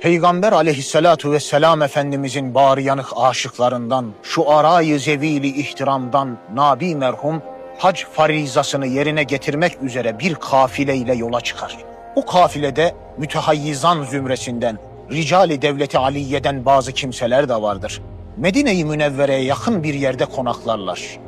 Peygamber aleyhissalatu vesselam Efendimizin bağrı yanık aşıklarından, şu arayı zevili ihtiramdan Nabi merhum hac farizasını yerine getirmek üzere bir kafileyle yola çıkar. Bu kafilede mütehayyizan zümresinden, ricali devleti Aliye'den bazı kimseler de vardır. Medine-i Münevvere'ye yakın bir yerde konaklarlar.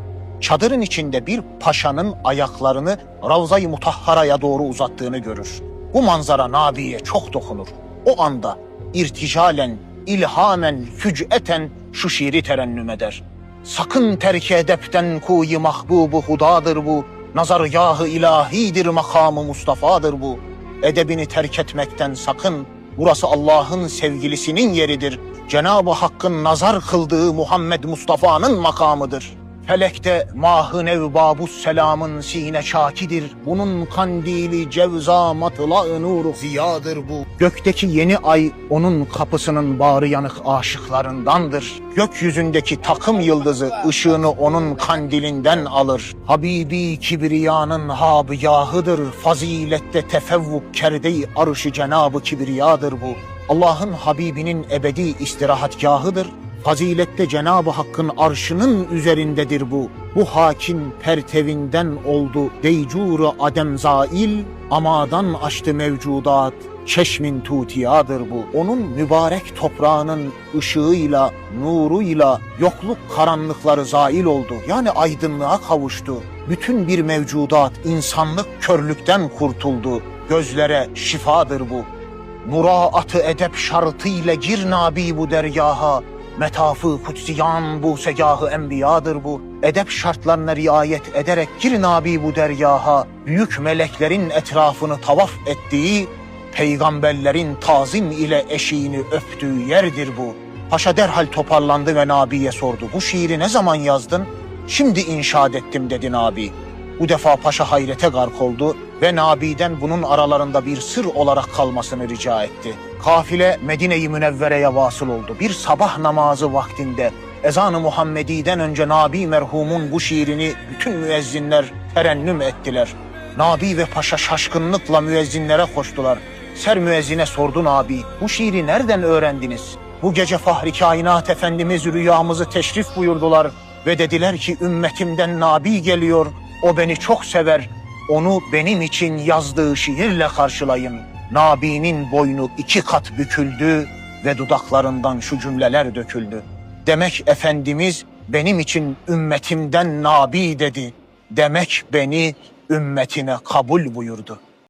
Çadırın içinde bir paşanın ayaklarını Ravza-i Mutahhara'ya doğru uzattığını görür. Bu manzara Nabi'ye çok dokunur. O anda irticalen, ilhamen, füc'eten şu şiiri terennüm eder. Sakın terk edepten kuyi mahbubu hudadır bu. Nazar yahı ilahidir makamı Mustafa'dır bu. Edebini terk etmekten sakın. Burası Allah'ın sevgilisinin yeridir. Cenab-ı Hakk'ın nazar kıldığı Muhammed Mustafa'nın makamıdır. Felekte mahı nevbabus selamın sine çakidir. Bunun kandili cevza matla nuru ziyadır bu. Gökteki yeni ay onun kapısının bağrı yanık aşıklarındandır. Gökyüzündeki takım yıldızı ışığını onun kandilinden alır. Habibi kibriyanın habiyahıdır. Fazilette tefevvuk kerde-i arşı cenabı kibriyadır bu. Allah'ın Habibinin ebedi istirahatgahıdır. Fazilette Cenab-ı Hakk'ın arşının üzerindedir bu. Bu hakim pertevinden oldu deycuru adem zail, amadan açtı mevcudat, çeşmin tutiyadır bu. Onun mübarek toprağının ışığıyla, nuruyla yokluk karanlıkları zail oldu. Yani aydınlığa kavuştu. Bütün bir mevcudat, insanlık körlükten kurtuldu. Gözlere şifadır bu. Muraatı edep şartıyla gir nabi bu dergaha. Metafı kutsiyan bu segahı enbiyadır bu. Edep şartlarına riayet ederek gir nabi bu dergaha. Büyük meleklerin etrafını tavaf ettiği, peygamberlerin tazim ile eşiğini öptüğü yerdir bu. Paşa derhal toparlandı ve Nabi'ye sordu. Bu şiiri ne zaman yazdın? Şimdi inşaat ettim dedi Nabi. Bu defa paşa hayrete gark oldu ve Nabi'den bunun aralarında bir sır olarak kalmasını rica etti. Kafile Medine-i Münevvere'ye vasıl oldu. Bir sabah namazı vaktinde ezan-ı Muhammedi'den önce Nabi merhumun bu şiirini bütün müezzinler terennüm ettiler. Nabi ve paşa şaşkınlıkla müezzinlere koştular. Ser müezzine sordu Nabi, bu şiiri nereden öğrendiniz? Bu gece Fahri Kainat Efendimiz rüyamızı teşrif buyurdular ve dediler ki ümmetimden Nabi geliyor, o beni çok sever, onu benim için yazdığı şiirle karşılayın. Nabi'nin boynu iki kat büküldü ve dudaklarından şu cümleler döküldü. Demek Efendimiz benim için ümmetimden Nabi dedi. Demek beni ümmetine kabul buyurdu.